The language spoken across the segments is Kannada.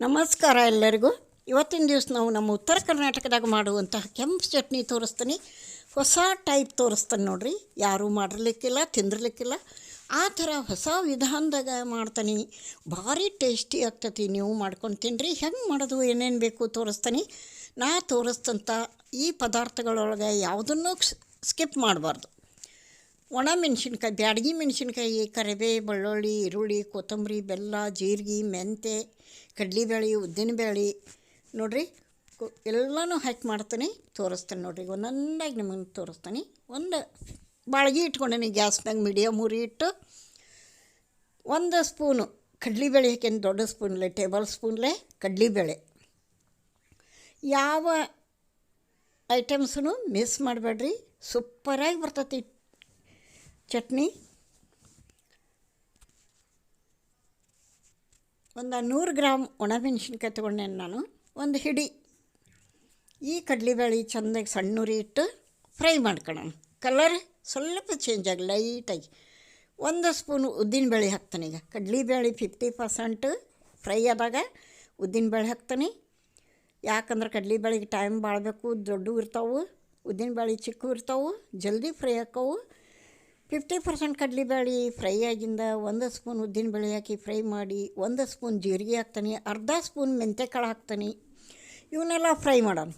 ನಮಸ್ಕಾರ ಎಲ್ಲರಿಗೂ. ಇವತ್ತಿನ ದಿವಸ ನಾವು ನಮ್ಮ ಉತ್ತರ ಕರ್ನಾಟಕದಾಗ ಮಾಡುವಂತಹ ಕೆಂಪು ಚಟ್ನಿ ತೋರಿಸ್ತೀನಿ. ಹೊಸ ಟೈಪ್ ತೋರಿಸ್ತಾನೆ ನೋಡ್ರಿ. ಯಾರೂ ಮಾಡಿರ್ಲಿಕ್ಕಿಲ್ಲ, ತಿಂದಿರ್ಲಿಕ್ಕಿಲ್ಲ. ಆ ಥರ ಹೊಸ ವಿಧಾನದಾಗ ಮಾಡ್ತಾನೆ. ಭಾರಿ ಟೇಸ್ಟಿ ಆಗ್ತತಿ. ನೀವು ಮಾಡ್ಕೊಂಡು ತಿನ್ನಿರಿ ಹೆಂಗೆ ಮಾಡೋದು, ಏನೇನು ಬೇಕು ತೋರಿಸ್ತಾನೆ. ನಾ ತೋರಿಸ್ತಂಥ ಈ ಪದಾರ್ಥಗಳೊಳಗೆ ಯಾವುದನ್ನು ಸ್ಕಿಪ್ ಮಾಡಬಾರ್ದು. ಒಣ ಮೆಣಸಿನ್ಕಾಯಿ, ಬ್ಯಾಡಗಿ ಮೆಣಸಿನ್ಕಾಯಿ ಕರಿಬೇ ಬೆಳ್ಳುಳ್ಳಿ, ಈರುಳ್ಳಿ, ಕೊತ್ತಂಬರಿ, ಬೆಲ್ಲ, ಜೀರಿಗೆ, ಮೆಂತೆ ಉದ್ದಿನ ಉದ್ದಿನಬೇಳೆ. ನೋಡಿರಿ ಎಲ್ಲನೂ ಹಾಕಿ ಮಾಡ್ತೀನಿ, ತೋರಿಸ್ತೀನಿ ನೋಡಿರಿ, ಒಂದೊಂದಾಗಿ ನಿಮಗೆ ತೋರಿಸ್ತೀನಿ. ಒಂದು ಬಾಳ್ಗಿ ಇಟ್ಕೊಂಡೇನಿ ಗ್ಯಾಸ್ನಾಗ ಮೀಡಿಯಮ್ ಉರಿ ಇಟ್ಟು, ಒಂದು ಸ್ಪೂನು ಕಡ್ಲಿಬೇಳೆ ಹಾಕೇನು ದೊಡ್ಡ ಸ್ಪೂನ್ಲೆ ಟೇಬಲ್ ಸ್ಪೂನ್ಲೆ ಕಡ್ಲಿಬೇಳೆ. ಯಾವ ಐಟಮ್ಸೂ ಮಿಸ್ ಮಾಡಬೇಡ್ರಿ, ಸೂಪರಾಗಿ ಬರ್ತೈತಿ ಚಟ್ನಿ. ಒಂದು ನೂರು ಗ್ರಾಮ್ ಒಣಮೆಣಸಿನ್ಕಾಯಿ ತೊಗೊಂಡೇನು ನಾನು, ಒಂದು ಹಿಡಿ. ಈ ಕಡಲೆಬೇಳೆ ಚೆಂದಾಗಿ ಸಣ್ಣೂರಿ ಇಟ್ಟು ಫ್ರೈ ಮಾಡ್ಕೊಳ್ಳೋಣ ಕಲರ್ ಸ್ವಲ್ಪ ಚೇಂಜ್ ಆಗಿ ಲೈಟಾಗಿ ಒಂದು ಸ್ಪೂನು ಉದ್ದಿನಬೇಳೆ ಹಾಕ್ತಾನೆ ಈಗ. ಕಡ್ಲಿಬೇಳೆ ಫಿಫ್ಟಿ ಪರ್ಸೆಂಟ್ ಫ್ರೈ ಆದಾಗ ಉದ್ದಿನಬೇಳೆ ಹಾಕ್ತಾನೆ. ಯಾಕಂದ್ರೆ ಕಡ್ಲಿಬೇಳೆಗೆ ಟೈಮ್ ಬಾಳಬೇಕು, ದೊಡ್ಡವು ಇರ್ತಾವೆ, ಉದ್ದಿನಬೇಳೆ ಚಿಕ್ಕವು ಇರ್ತಾವೆ, ಜಲ್ದಿ ಫ್ರೈ ಆಕ್ಕವು. ಫಿಫ್ಟಿ ಪರ್ಸೆಂಟ್ ಕಡಲೆಬೇಳೆ ಫ್ರೈ ಆಗಿಂದ ಒಂದು ಸ್ಪೂನ್ ಉದ್ದಿನಬೇಳೆ ಹಾಕಿ ಫ್ರೈ ಮಾಡಿ, ಒಂದು ಸ್ಪೂನ್ ಜೀರಿಗೆ ಹಾಕ್ತಾನೆ, ಅರ್ಧ ಸ್ಪೂನ್ ಮೆಂತ್ಯಕಾಳು ಹಾಕ್ತಾನೆ ಇವನ್ನೆಲ್ಲ ಫ್ರೈ ಮಾಡೋಣ.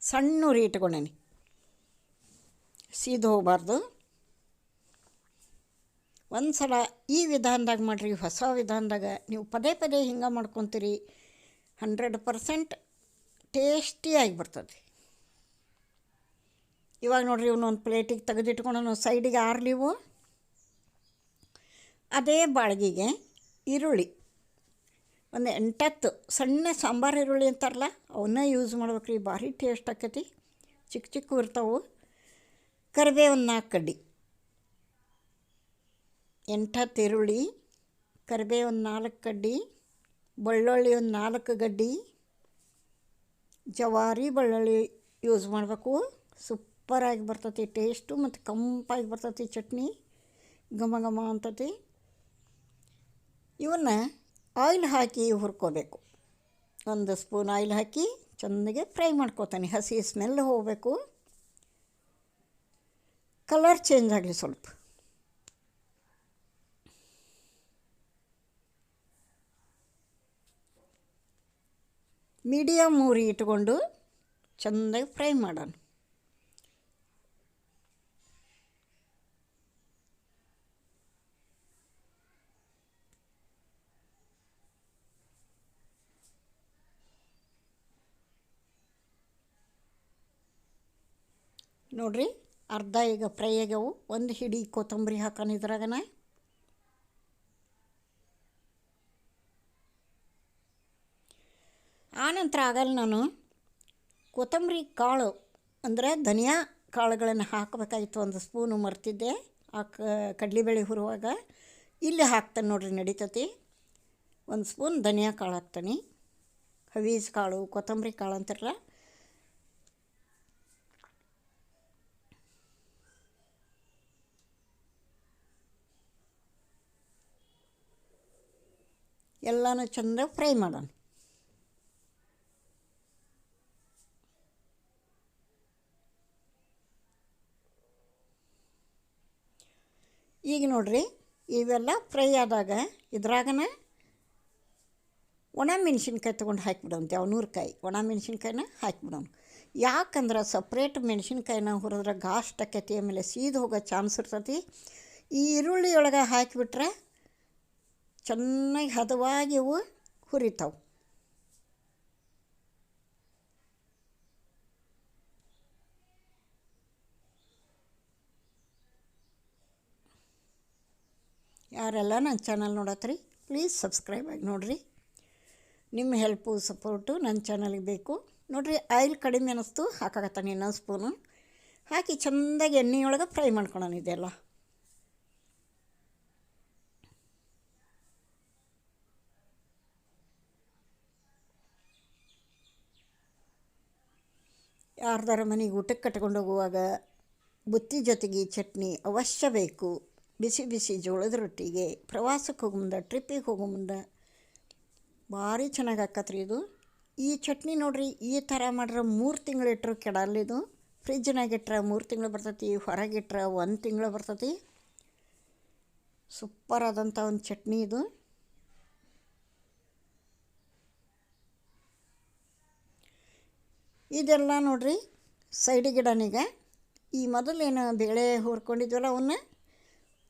ಸಣ್ಣ ಸೀದ ಸೀದು ಹೋಗಬಾರ್ದು. ಒಂದು ಸಲ ಈ ವಿಧಾನದಾಗ ಮಾಡಿರಿ, ಹೊಸ ವಿಧಾನದಾಗ. ನೀವು ಪದೇ ಪದೇ ಹಿಂಗೆ ಮಾಡ್ಕೊತೀರಿ. ಹಂಡ್ರೆಡ್ ಪರ್ಸೆಂಟ್ ಟೇಸ್ಟಿಯಾಗಿ ಬರ್ತದೆ ಇವಾಗ ನೋಡ್ರಿ ಇವನೊಂದು ಪ್ಲೇಟಿಗೆ ತೆಗೆದಿಟ್ಕೊಂಡು ಸೈಡಿಗೆ ಆರ್ಲಿವು. ಅದೇ ಬಾಳ್ಗಿಗೆ ಈರುಳ್ಳಿ. ಒಂದು ಎಂಟತ್ತು ಸಣ್ಣ ಸಾಂಬಾರು ಈರುಳ್ಳಿ ಅಂತಾರಲ್ಲ, ಅವನ್ನ ಯೂಸ್ ಮಾಡ್ಬೇಕ್ರಿ. ಭಾರಿ ಟೇಸ್ಟ್ ಆಕೈತಿ. ಚಿಕ್ಕ ಚಿಕ್ಕ ಇರ್ತಾವೆ. ಕರಿಬೇ ನಾಲ್ಕು ಕಡ್ಡಿ ಎಂಟತ್ತು ಈರುಳ್ಳಿ ಕರಿಬೇ ನಾಲ್ಕು ಕಡ್ಡಿ ಬೆಳ್ಳುಳ್ಳಿ ಒಂದು ನಾಲ್ಕು ಗಡ್ಡಿ. ಜವಾರಿ ಬೆಳ್ಳುಳ್ಳಿ ಯೂಸ್ ಮಾಡಬೇಕು. ಸೂಪರಾಗಿ ಬರ್ತತಿ ಟೇಸ್ಟು ಮತ್ತು ಕಂಪಾಗಿ ಬರ್ತತಿ ಚಟ್ನಿ, ಘಮ ಘಮ ಅಂತತಿ. ಇವನ್ನ ಆಯಿಲ್ ಹಾಕಿ ಹುರ್ಕೋಬೇಕು. ಒಂದು ಸ್ಪೂನ್ ಆಯಿಲ್ ಹಾಕಿ ಚೆನ್ನಾಗೆ ಫ್ರೈ ಮಾಡ್ಕೋತಾನೆ. ಹಸಿ ಸ್ಮೆಲ್ ಹೋಗಬೇಕು. ಕಲರ್ ಚೇಂಜ್ ಆಗಲಿ ಸ್ವಲ್ಪ. ಮೀಡಿಯಮ್ ಮೂರಿ ಇಟ್ಕೊಂಡು ಚೆನ್ನಾಗಿ ಫ್ರೈ ಮಾಡೋಣ. ನೋಡ್ರಿ, ಅರ್ಧ ಈಗ ಫ್ರೈ ಆಗ್ಯಾವು. ಒಂದು ಹಿಡಿ ಕೊತ್ತಂಬರಿ ಹಾಕೋಣ ಇದ್ರಾಗನ. ಆನಂತರ ಆಗಲ್ಲ ನಾನು. ಕೊತ್ತಂಬರಿ ಕಾಳು, ಅಂದರೆ ಧನಿಯಾ ಕಾಳುಗಳನ್ನು ಹಾಕಬೇಕಾಗಿತ್ತು ಒಂದು ಸ್ಪೂನು ಮರ್ತಿದ್ದೆ. ಆ ಕಡಲೆಬೇಳೆ ಹುರುವಾಗ. ಇಲ್ಲಿ ಹಾಕ್ತಾನೆ ನೋಡ್ರಿ, ನಡೀತತಿ. ಒಂದು ಸ್ಪೂನ್ ಧನಿಯಾ ಕಾಳು ಹಾಕ್ತಾನೆ. ಹವೀಸ್ ಕಾಳು, ಕೊತ್ತಂಬರಿ ಕಾಳು ಅಂತಾರಲ್ಲ ಎಲ್ಲನೂ ಚೆಂದ ಫ್ರೈ ಮಾಡೋಣ. ಈಗ ನೋಡ್ರಿ, ಇವೆಲ್ಲ ಫ್ರೈ ಆದಾಗ ಇದ್ರಾಗನ ಒಣ ಮೆಣಸಿನ್ಕಾಯಿ ತೊಗೊಂಡು ಯಾವ ನೂರುಕಾಯಿ. ಒಣ ಮೆಣಸಿನ್ಕಾಯಿನ ಹಾಕಿಬಿಡೋಣ. ಯಾಕಂದ್ರೆ ಸಪ್ರೇಟ್ ಮೆಣಸಿನ್ಕಾಯಿನ ಹುರಿದ್ರೆ ಘಾಸ್ಟ್ ಆಕೈತಿ ಆಮೇಲೆ ಸೀದು ಹೋಗೋ ಚಾನ್ಸ್ ಇರ್ತೈತಿ. ಈ ಈರುಳ್ಳಿ ಒಳಗೆ ಹಾಕಿಬಿಟ್ರೆ ಚೆನ್ನಾಗಿ ಹದವಾಗಿ ಇವು ಹುರಿತಾವೆ. ಯಾರೆಲ್ಲ ನನ್ನ ಚಾನಲ್ ನೋಡತ್ರಿ ಪ್ಲೀಸ್ ಸಬ್ಸ್ಕ್ರೈಬ್ ಆಗಿ ನೋಡಿರಿ. ನಿಮ್ಮ ಹೆಲ್ಪು ಸಪೋರ್ಟು ನನ್ನ ಚಾನಲ್ಗೆ ಬೇಕು. ನೋಡಿರಿ ಆಯಿಲ್ ಕಡಿಮೆ ಅನ್ನಿಸ್ತು, ಹಾಕಾಕತ್ತಾನೆ ಇನ್ನೊಂದು ಸ್ಪೂನು ಹಾಕಿ ಚೆಂದಾಗಿ ಎಣ್ಣೆಯೊಳಗೆ ಫ್ರೈ ಮಾಡ್ಕೊಳೋಣ ಇದೆಲ್ಲ. ಯಾರ್ದಾರ ಮನೆಗೆ ಊಟಕ್ಕೆ ಕಟ್ಕೊಂಡು ಹೋಗುವಾಗ ಬುತ್ತಿ ಜೊತೆಗೆ ಚಟ್ನಿ ಅವಶ್ಯ ಬೇಕು. ಬಿಸಿ ಬಿಸಿ ಜೋಳದ ರೊಟ್ಟಿಗೆ. ಪ್ರವಾಸಕ್ಕೆ ಹೋಗೋ ಮುಂದೆ, ಟ್ರಿಪ್ಪಿಗೆ ಹೋಗೋ ಮುಂದೆ ಭಾರಿ ಚೆನ್ನಾಗಿ ಆಕತ್ರಿ ಇದು. ಈ ಚಟ್ನಿ ನೋಡ್ರಿ, ಈ ಥರ ಮಾಡ್ರೆ ಮೂರು ತಿಂಗಳು ಇಟ್ಟರು ಕೆಡಲ್ಲ ಇದು. ಫ್ರಿಜ್ನಾಗ ಇಟ್ರೆ ಮೂರು ತಿಂಗಳು ಬರ್ತೈತಿ ಹೊರಗಿಟ್ರೆ ಒಂದು ತಿಂಗಳು ಬರ್ತೈತಿ. ಸೂಪರ್ ಆದಂಥ ಒಂದು ಚಟ್ನಿ ಇದು. ಇದೆಲ್ಲ ನೋಡ್ರಿ ಸೈಡಿಗಿಡನೀಗ ಈ ಮೊದಲೇನು ಬೇಳೆ ಹುರ್ಕೊಂಡಿದ್ವಲ್ಲ ಅವನ್ನ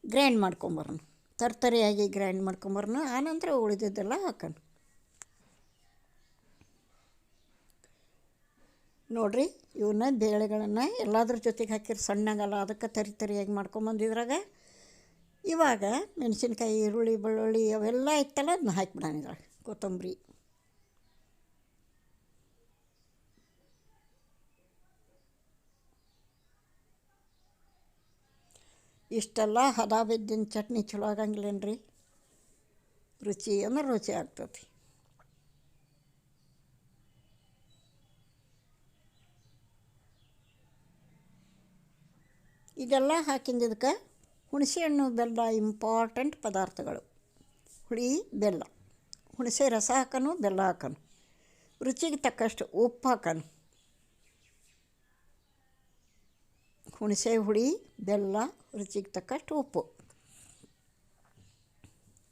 ಗ್ರೈಂಡ್ ಮಾಡ್ಕೊಂಬರೋಣ. ತರ್ತರಿಯಾಗಿ ಗ್ರೈಂಡ್ ಮಾಡ್ಕೊಂಬರೋಣ. ಆನಂತರ ಉಳಿದಿದ್ದೆಲ್ಲ ಹಾಕೋಣ. ನೋಡಿರಿ ಇವನ್ನ ಬೇಳೆಗಳನ್ನು ಎಲ್ಲಾದ್ರ ಜೊತೆಗೆ ಹಾಕಿರಿ, ಸಣ್ಣಗಲ್ಲ, ಅದಕ್ಕೆ ತರಿ ತರಿಯಾಗಿ ಮಾಡ್ಕೊಂಬಂದಿದ್ರಾಗ ಇವಾಗ ಮೆಣಸಿನ್ಕಾಯಿ, ಈರುಳ್ಳಿ, ಬೆಳ್ಳುಳ್ಳಿ, ಅವೆಲ್ಲ ಇತ್ತಲ್ಲ ಅದನ್ನ ಹಾಕಿಬಿಡೋಣ ಇದ್ರಾಗ, ಕೊತ್ತಂಬರಿ. ಇಷ್ಟೆಲ್ಲ ಹದ ಬಿದ್ದಿನ ಚಟ್ನಿ ಚಲೋ ಆಗಂಗಿಲ್ಲೇನ್ರಿ? ರುಚಿ ಅಂದ್ರೆ ರುಚಿ ಆಗ್ತತಿ. ಇದೆಲ್ಲ ಹಾಕಿದ್ದಕ್ಕೆ ಹುಣಸೆಹಣ್ಣು ಬೆಲ್ಲ ಇಂಪಾರ್ಟೆಂಟ್ ಪದಾರ್ಥಗಳು. ಹುಳಿ, ಬೆಲ್ಲ. ಹುಣಸೆ ರಸ ಹಾಕನು, ಬೆಲ್ಲ ಹಾಕನು. ರುಚಿಗೆ ತಕ್ಕಷ್ಟು ಉಪ್ಪು ಹಾಕನು. ಹುಣಸೆ ಹುಳಿ, ಬೆಲ್ಲ ರುಚಿಗೆ ತಕ್ಕಷ್ಟು ಉಪ್ಪು.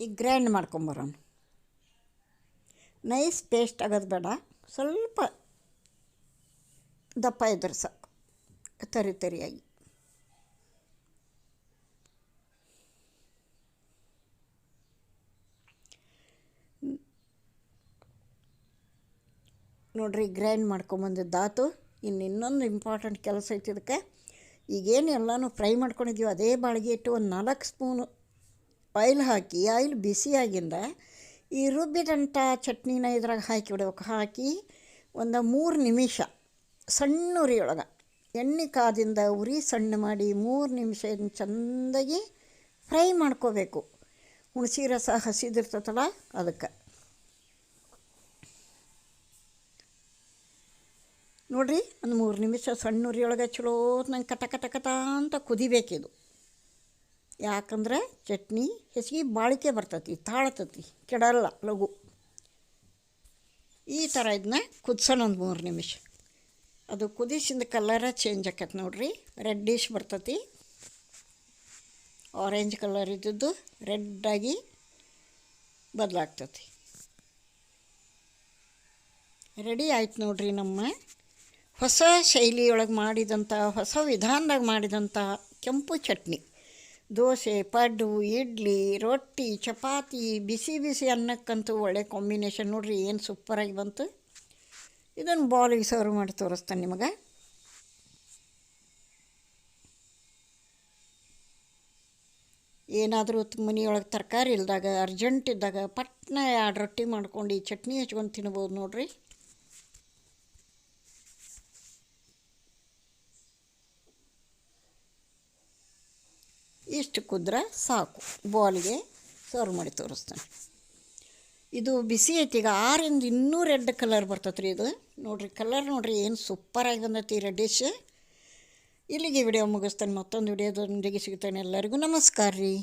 ಈಗ ಗ್ರೈಂಡ್ ಮಾಡ್ಕೊಂಬರೋಣ ನೈಸ್ ಪೇಸ್ಟ್ ಆಗೋದು ಬೇಡ. ಸ್ವಲ್ಪ ದಪ್ಪ ಇದ್ರೆ ಸಾಕು. ತರಿ ತರಿಯಾಗಿ. ನೋಡ್ರಿ ಗ್ರೈಂಡ್ ಮಾಡ್ಕೊಂಬಂದಿದ್ದಾತು ಇನ್ನು ಇನ್ನೊಂದು ಇಂಪಾರ್ಟೆಂಟ್ ಕೆಲಸ ಐತಿ ಇದಕ್ಕೆ. ಈಗೇನು ಎಲ್ಲನೂ ಫ್ರೈ ಮಾಡ್ಕೊಂಡಿದ್ದೀವಿ ಅದೇ ಬಾಳಿಗೆ ಇಟ್ಟು ಒಂದು ನಾಲ್ಕು ಸ್ಪೂನು ಆಯಿಲ್ ಹಾಕಿ ಆಯಿಲ್ ಬಿಸಿಯಾಗಿಂದ ಈ ರುಬ್ಬಿದಂಥ ಚಟ್ನಿನ ಇದ್ರಾಗ ಹಾಕಿ ಬಿಡ್ಬೇಕು. ಹಾಕಿ ಒಂದು ಮೂರು ನಿಮಿಷ ಸಣ್ಣ ಉರಿಯೊಳಗೆ ಎಣ್ಣೆ ಕಾದಿಂದ ಉರಿ ಸಣ್ಣ ಮಾಡಿ ಮೂರು ನಿಮಿಷ ಇದನ್ನ ಚೆಂದಾಗಿ ಫ್ರೈ ಮಾಡ್ಕೋಬೇಕು. ಹುಣಸಿ ರಸ ಹಸಿದಿರ್ತೈತಲ್ಲ ಅದಕ್ಕೆ. ನೋಡಿರಿ, ಒಂದು ಮೂರು ನಿಮಿಷ ಸಣ್ಣ ಉರಿಯೊಳಗೆ ಚಲೋ ನಂಗೆ ಕಟ ಕಟ ಕಟ ಅಂತ ಕುದಿಬೇಕಿದು. ಯಾಕಂದ್ರೆ ಚಟ್ನಿ ಹೆಚ್ಚಿಗೆ ಬಾಳಿಕೆ ಬರ್ತತಿ, ತಾಳತತಿ, ಕೆಡಲ್ಲ ಲಘು. ಈ ಥರ ಇದನ್ನ ಕುದಿಸೋಣ ಒಂದು ಮೂರು ನಿಮಿಷ. ಅದು ಕುದಿಸಿದ ಕಲರ ಚೇಂಜ್ ಆಕತ್ತೆ ನೋಡ್ರಿ ರೆಡ್ಡಿಶ್ ಬರ್ತತಿ. ಆರೆಂಜ್ ಕಲರ್ ಇದ್ದದ್ದು ರೆಡ್ಡಾಗಿ ಬದಲಾಗ್ತತಿ. ರೆಡಿ ಆಯ್ತು ನೋಡ್ರಿ ನಮ್ಮ ಹೊಸ ಶೈಲಿಯೊಳಗೆ ಮಾಡಿದಂಥ ಹೊಸ ವಿಧಾನದಾಗ ಮಾಡಿದಂಥ ಕೆಂಪು ಚಟ್ನಿ. ದೋಸೆ, ಪಡ್ಡು, ಇಡ್ಲಿ, ರೊಟ್ಟಿ, ಚಪಾತಿ, ಬಿಸಿ ಬಿಸಿ ಅನ್ನಕ್ಕಂತೂ ಒಳ್ಳೆ ಕಾಂಬಿನೇಷನ್ ನೋಡ್ರಿ ಏನು ಸೂಪರಾಗಿ ಬಂತು. ಇದನ್ನು ಬಾಲಿಗೆ ಸರ್ವ್ ಮಾಡಿ ತೋರಿಸ್ತಾನೆ ನಿಮಗೆ. ಏನಾದರೂ ಮನೆಯೊಳಗೆ ತರಕಾರಿ ಇಲ್ದಾಗ, ಅರ್ಜೆಂಟ್ ಇದ್ದಾಗ, ಪಟ್ನ ಎರಡು ರೊಟ್ಟಿ ಮಾಡ್ಕೊಂಡು ಈ ಚಟ್ನಿ ಹಚ್ಕೊಂಡು ತಿನ್ಬೋದು ನೋಡ್ರಿ. ಇಷ್ಟು ಕುದ್ರೆ ಸಾಕು. ಬಾಲ್ಗೆ ಸರ್ವ್ ಮಾಡಿ ತೋರಿಸ್ತೇನೆ. ಇದು ಬಿಸಿ ಐತಿ, ಈಗ ಆರಿಂದ ಇನ್ನೂ ರೆಡ್ ಕಲರ್ ಬರ್ತೈತೆ ರೀ ಇದು. ನೋಡಿರಿ ಕಲರ್ ನೋಡಿರಿ ಏನು ಸೂಪರಾಗಿ ಬಂದೈತಿ ರೆಡ್ಡಿಶ್ ಇಲ್ಲಿಗೆ ವಿಡಿಯೋ ಮುಗಿಸ್ತೇನೆ. ಮತ್ತೊಂದು ವಿಡಿಯೋದೊಂದಿಗೆ ಸಿಗ್ತಾನೆ ಎಲ್ಲರಿಗೂ ನಮಸ್ಕಾರ ರೀ.